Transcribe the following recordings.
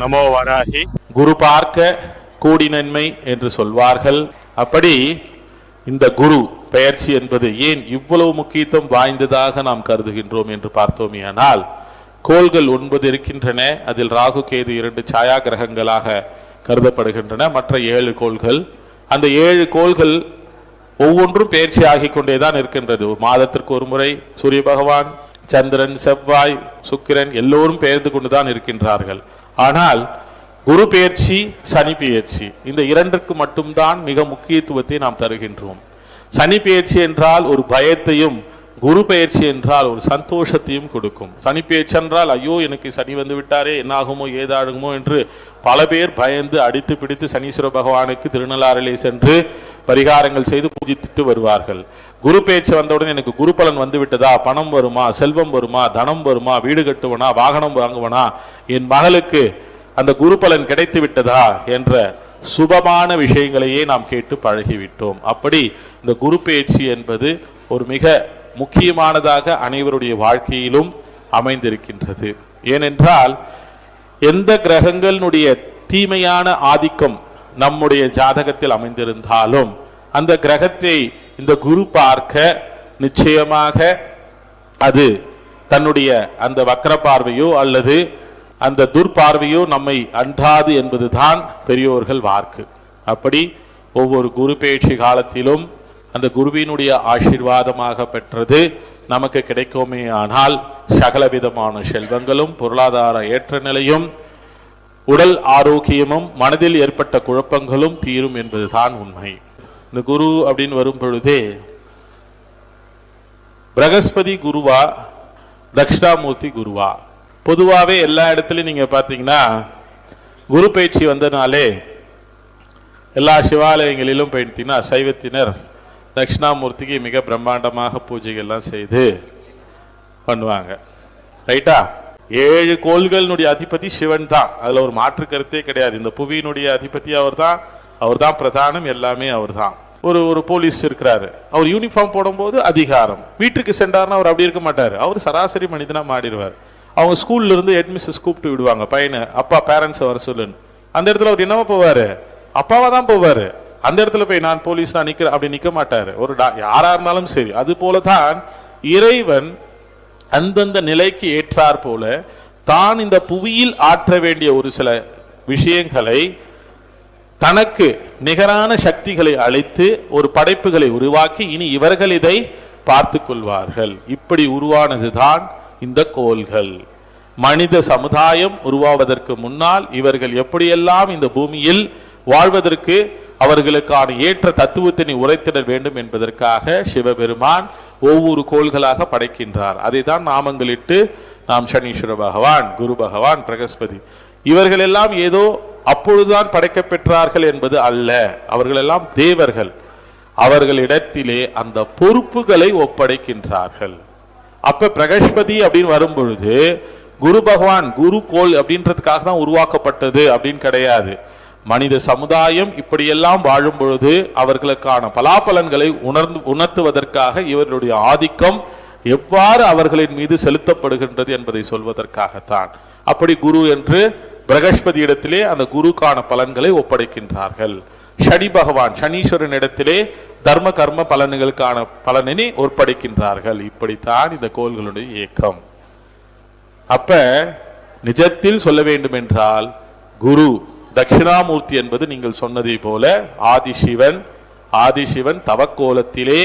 நமோ வராகி. குரு பார்க்க கூடி நன்மை என்று சொல்வார்கள். அப்படி இந்த குரு பெயர்ச்சி என்பது ஏன் இவ்வளவு முக்கியத்துவம் வாய்ந்ததாக நாம் கருதுகின்றோம் என்று பார்த்தோமேயானால் கோள்கள் ஒன்பது இருக்கின்றன அதில் ராகு கேது இரண்டு சாயா கிரகங்களாக கருதப்படுகின்றன மற்ற ஏழு கோள்கள். அந்த ஏழு கோள்கள் ஒவ்வொன்றும் பயிற்சி ஆகிக் கொண்டேதான் இருக்கின்றது. மாதத்திற்கு ஒரு முறை சூரிய பகவான் சந்திரன் செவ்வாய் சுக்கிரன் எல்லோரும் பெயர்ந்து கொண்டுதான் இருக்கின்றார்கள். ஆனால் குரு பெயர்ச்சி சனி பெயர்ச்சி. இந்த இரண்டுக்கு மட்டும்தான் மிக முக்கியத்துவத்தை நாம் தருகின்றோம். சனி பெயர்ச்சி என்றால் ஒரு பயத்தையும் குரு பெயர்ச்சி என்றால் ஒரு சந்தோஷத்தையும் கொடுக்கும். சனி பெயர்ச்சி என்றால் ஐயோ எனக்கு சனி வந்து விட்டாரே என்னாகுமோ ஏதாகுமோ என்று பல பேர் பயந்து அடித்து பிடித்து சனீஸ்வர பகவானுக்கு திருநள்ளாறிலே சென்று பரிகாரங்கள் செய்து பூஜித்துட்டு வருவார்கள். குரு பேச்சு வந்தவுடன் எனக்கு குரு பலன் வந்து விட்டதா? பணம் வருமா? செல்வம் வருமா? தனம் வருமா? வீடு கட்டுவனா? வாகனம் வாங்குவனா? என் மகளுக்கு அந்த குரு பலன் கிடைத்து விட்டதா? என்ற சுபமான விஷயங்களையே நாம் கேட்டு பழகிவிட்டோம். அப்படி இந்த குரு பேச்சு என்பது ஒரு மிக முக்கியமானதாக அனைவருடைய வாழ்க்கையிலும் அமைந்திருக்கின்றது. ஏனென்றால் எந்த கிரகங்களினுடைய தீமையான ஆதிக்கம் நம்முடைய ஜாதகத்தில் அமைந்திருந்தாலும் அந்த கிரகத்தை இந்த குரு பார்க்க நிச்சயமாக அது தன்னுடைய அந்த வக்கர பார்வையோ அல்லது அந்த துர்பார்வையோ நம்மை அன்றாது என்பதுதான் பெரியோர்கள் வாக்கு அப்படி ஒவ்வொரு குரு பேச்சு காலத்திலும் அந்த குருவினுடைய ஆசீர்வாதமாக பெற்றது நமக்கு கிடைக்குமே ஆனால் சகலவிதமான செல்வங்களும் பொருளாதார ஏற்ற நிலையும் உடல் ஆரோக்கியமும் மனதில் ஏற்பட்ட குழப்பங்களும் தீரும் என்பதுதான் உண்மை. இந்த குரு அப்படின்னு வரும் பொழுதே பிரகஸ்பதி குருவா தக்ஷணாமூர்த்தி குருவா. பொதுவாகவே எல்லா இடத்துலையும் நீங்க பார்த்தீங்கன்னா குரு பயிற்சி வந்தனாலே எல்லா சிவாலயங்களிலும் போயிட்டீங்கன்னா சைவத்தினர் தட்சிணாமூர்த்திக்கு மிக பிரம்மாண்டமாக பூஜைகள்லாம் செய்து பண்ணுவாங்க. ரைட்டா? ஏழு கோள்களினுடைய அதிபதி சிவன் தான். அதில் ஒரு மாற்று கருத்தே கிடையாது. இந்த புவியினுடைய அதிபதி அவர் தான் அவர் தான் பிரதானம். எல்லாமே அவர் தான் ஒரு ஒரு போலீஸ் இருக்கிறாரு. அவர் யூனிஃபார்ம் போடும்போது அதிகாரம். வீட்டுக்கு சென்றார்னா அவர் அப்படி இருக்க மாட்டார். அவர் சராசரி மனிதனாக மாறிடுவார். அவங்க ஸ்கூல்ல இருந்து ஹெட்மிஸ்டர்ஸ் கூப்பிட்டு விடுவாங்க பையனை. அப்பா பேரண்ட்ஸ் வர சொல்லுன்னு. அந்த இடத்துல அவர் என்னவா போவாரு? அப்பாவா தான் போவாரு. அந்த இடத்துல போய் நான் போலீஸ் நான் நிற்கிறேன் அப்படி நிற்க மாட்டார். ஒரு டா- யாரா இருந்தாலும் சரி. அது போல தான் இறைவன் அந்தந்த நிலைக்கு ஏற்றார் போல தான் இந்த புவியில் ஆற்ற வேண்டிய ஒரு சில விஷயங்களை தனக்கு நிகரான சக்திகளை அழைத்து ஒரு படைப்புகளை உருவாக்கி இனி இவர்கள் இதை பார்த்து கொள்வார்கள். இப்படி உருவானதுதான் இந்த கோள்கள். மனித சமுதாயம் உருவாவதற்கு முன்னால் இவர்கள் எப்படியெல்லாம் இந்த பூமியில் வாழ்வதற்கு அவர்களுக்கான ஏற்ற தத்துவத்தினை உரைத்திட வேண்டும் என்பதற்காக சிவபெருமான் ஒவ்வொரு கோள்களாக படைக்கின்றார். அதை தான் நாமங்களிட்டு நாம் சனீஸ்வர பகவான் குரு பகவான் பிரகஸ்பதி இவர்கள் எல்லாம் ஏதோ அப்பொழுதுதான் படைக்கப்பெற்றார்கள் என்பது அல்ல. அவர்கள் எல்லாம் தேவர்கள். அவர்களிடத்திலே அந்த பொறுப்புகளை ஒப்படைக்கின்றார்கள். அப்ப பிரகஸ்பதி அப்படின்னு வரும்பொழுது குரு பகவான் குரு கோல் அப்படின்றதுக்காக தான் உருவாக்கப்பட்டது அப்படின்னு கிடையாது. மனித சமுதாயம் இப்படியெல்லாம் வாழும் பொழுது அவர்களுக்கான பலாபலன்களை உணர்ந்து உணர்த்துவதற்காக இவர்களுடைய ஆதிக்கம் எவ்வாறு அவர்களின் மீது செலுத்தப்படுகின்றது என்பதை சொல்வதற்காகத்தான். அப்படி குரு என்று பிரகஸ்பதி இடத்திலே அந்த குருக்கான பலன்களை ஒப்படைக்கின்றார்கள். சனி பகவான் சனீஸ்வரன் இடத்திலே தர்ம கர்ம பலன்களுக்கான பலனினை ஒப்படைக்கின்றார்கள். இப்படித்தான் இந்த கோள்களுடைய இயக்கம். அப்ப நிஜத்தில் சொல்ல வேண்டும் என்றால் குரு தட்சிணாமூர்த்தி என்பது நீங்கள் சொன்னதை போல ஆதிசிவன் ஆதிசிவன் தவக்கோலத்திலே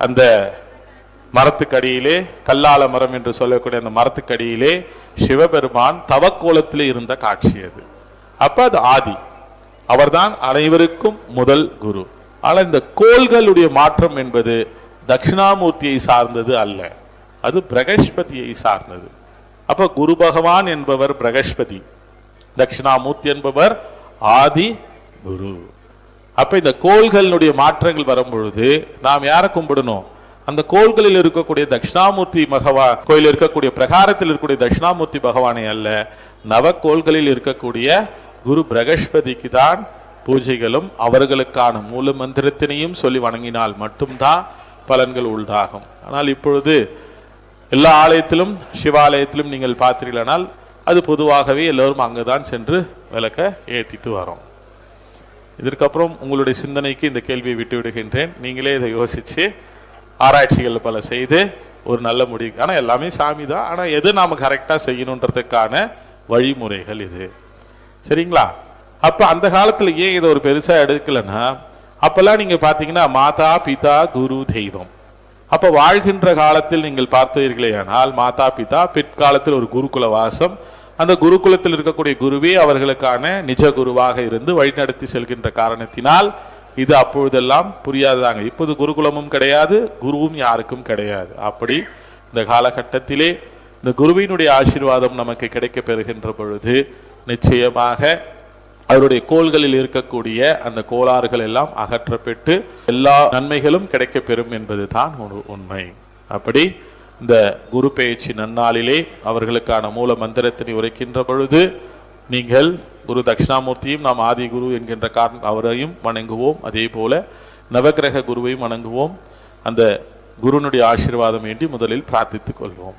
அந்த மரத்துக்கடியிலே கல்லால மரம் என்று சொல்லக்கூடிய அந்த மரத்துக்கடியிலே சிவபெருமான் தவக்கோலத்திலே இருந்த காட்சி அது. அப்ப அது ஆதி. அவர்தான் அனைவருக்கும் முதல் குரு. ஆனால் இந்த கோள்களுடைய மாற்றம் என்பது தட்சிணாமூர்த்தியை சார்ந்தது அல்ல. அது பிரகஸ்பதியை சார்ந்தது. அப்ப குரு பகவான் என்பவர் பிரகஸ்பதி. தட்சிணாமூர்த்தி என்பவர் ஆதி குரு. அப்ப இந்த கோள்களினுடைய மாற்றங்கள் வரும் பொழுது நாம் யாரை கும்பிடணும்? அந்த கோள்களில் இருக்கக்கூடிய தட்சிணாமூர்த்தி பகவா கோயில் இருக்கக்கூடிய பிரகாரத்தில் இருக்கக்கூடிய தட்சிணாமூர்த்தி பகவானை அல்ல. நவக்கோள்களில் இருக்கக்கூடிய குரு பிரகஸ்பதிக்கு தான் பூஜைகளும் அவர்களுக்கான மூல மந்திரத்தினையும் சொல்லி வணங்கினால் மட்டும்தான் பலன்கள் உண்டாகும். ஆனால் இப்பொழுது எல்லா ஆலயத்திலும் சிவாலயத்திலும் நீங்கள் பார்த்தீர்களானால் அது பொதுவாகவே எல்லோரும் அங்குதான் சென்று விளக்க ஏற்றிட்டு வரோம். இதற்கப்புறம் உங்களுடைய சிந்தனைக்கு இந்த கேள்வியை விட்டு விடுகின்றேன் நீங்களே இதை யோசிச்சு ஆராய்ச்சிகள் பல செய்து ஒரு நல்ல முடிவு ஆனால் எல்லாமே சாமி தான். ஆனால் எது நாம் கரெக்டாக செய்யணுன்றதுக்கான வழிமுறைகள் இது. சரிங்களா? அப்போ அந்த காலத்தில் ஏன் இதை ஒரு பெருசாக எடுக்கலன்னா அப்போல்லாம் நீங்கள் பார்த்தீங்கன்னா மாதா பிதா குரு தெய்வம். அப்போ வாழ்கின்ற காலத்தில் நீங்கள் பார்த்தீர்களே ஆனால் மாதா பிதா பிற்காலத்தில் ஒரு குருகுல வாசம். அந்த குருகுலத்தில் இருக்கக்கூடிய குருவே அவர்களுக்கான நிஜ குருவாக இருந்து வழிநடத்தி செல்கின்ற காரணத்தினால் இது அப்பொழுதெல்லாம் புரியாததாங்க. இப்போது குருகுலமும் கிடையாது குருவும் யாருக்கும் கிடையாது. அப்படி இந்த காலகட்டத்திலே இந்த குருவினுடைய ஆசீர்வாதம் நமக்கு கிடைக்க பெறுகின்ற பொழுது நிச்சயமாக அவருடைய கோள்களில் இருக்கக்கூடிய அந்த கோளாறுகள் எல்லாம் அகற்றப்பட்டு எல்லா நன்மைகளும் கிடைக்க பெறும் என்பது தான் உண்மை. அப்படி இந்த குரு பெயர்ச்சி நன்னாளிலே அவர்களுக்கான மூல மந்திரத்தினை உரைக்கின்ற பொழுது நீங்கள் குரு தட்சிணாமூர்த்தியும் நாம் ஆதி குரு என்கின்ற காரணம் அவரையும் வணங்குவோம். அதே போல நவக்கிரக குருவையும் வணங்குவோம். அந்த குருனுடைய ஆசீர்வாதம் வேண்டி முதலில் பிரார்த்தித்துக் கொள்வோம்.